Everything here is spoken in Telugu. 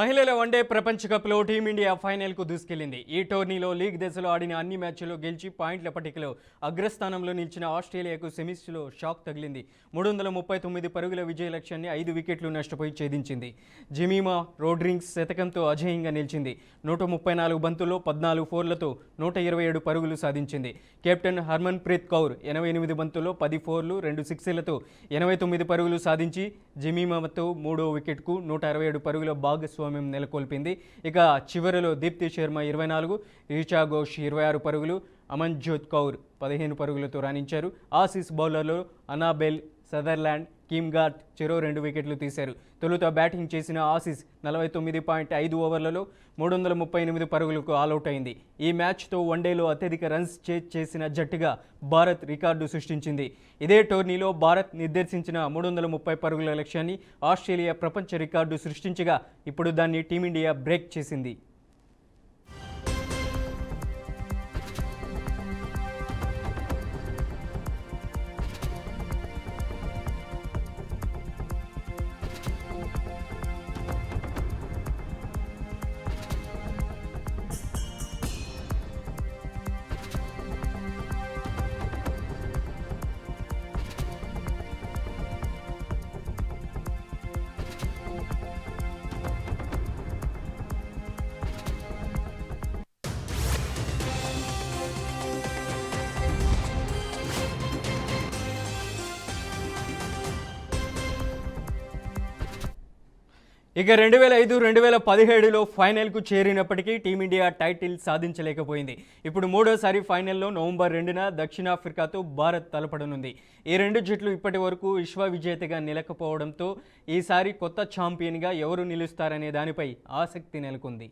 మహిళల వన్డే ప్రపంచ కప్లో టీమిండియా ఫైనల్కు దూసుకెళ్ళింది. ఈ టోర్నీలో లీగ్ దశలో ఆడిన అన్ని మ్యాచ్ల్లో గెలిచి పాయింట్ల పట్టికలో అగ్రస్థానంలో నిలిచిన ఆస్ట్రేలియాకు సెమీస్లో షాక్ తగిలింది. మూడు వందల ముప్పై తొమ్మిది పరుగుల విజయ లక్ష్యాన్ని ఐదు వికెట్లు నష్టపోయి ఛేదించింది. జిమీమా రోడ్రింగ్స్ శతకంతో అజేయంగా నిలిచింది. నూట ముప్పై నాలుగు బంతుల్లో పద్నాలుగు ఫోర్లతో నూట ఇరవై ఏడు పరుగులు సాధించింది. కెప్టెన్ హర్మన్ ప్రీత్ కౌర్ ఎనభై ఎనిమిది బంతుల్లో పది ఫోర్లు రెండు సిక్స్లతో ఎనభై తొమ్మిది పరుగులు సాధించి జిమీమాతో మూడో వికెట్కు నూట అరవై ఏడు పరుగుల భాగస్వామ్యం నెలకొల్పింది. ఇక చివరిలో దీప్తి శర్మ ఇరవై నాలుగు రిచా ఘోష్ ఇరవై ఆరు పరుగులు అమన్జోత్ కౌర్ పదిహేను పరుగులతో రాణించారు. ఆసీస్ బౌలర్లు అనాబెల్ సదర్లాండ్ కీమ్ గార్డ్ చెరో రెండు వికెట్లు తీశారు. తొలుత బ్యాటింగ్ చేసిన ఆసీస్ నలభై తొమ్మిది పాయింట్ ఐదు ఓవర్లలో మూడు వందల ముప్పై ఎనిమిది పరుగులకు ఆలౌట్ అయింది. ఈ మ్యాచ్తో వన్డేలో అత్యధిక రన్స్ చేసిన జట్టుగా భారత్ రికార్డు సృష్టించింది. ఇదే టోర్నీలో భారత్ నిర్దేశించిన మూడు వందల ముప్పై పరుగుల లక్ష్యాన్ని ఆస్ట్రేలియా ప్రపంచ రికార్డు సృష్టించగా ఇప్పుడు దాన్ని టీమిండియా బ్రేక్ చేసింది. ఇక రెండు వేల ఐదు రెండు వేల పదిహేడులో ఫైనల్కు చేరినప్పటికీ టీమిండియా టైటిల్ సాధించలేకపోయింది. ఇప్పుడు మూడోసారి ఫైనల్లో నవంబర్ రెండున దక్షిణాఫ్రికాతో భారత్ తలపడనుంది. ఈ రెండు జట్లు ఇప్పటి వరకు విశ్వ విజేతగా నిలకపోవడంతో ఈసారి కొత్త ఛాంపియన్గా ఎవరు నిలుస్తారనే దానిపై ఆసక్తి నెలకొంది.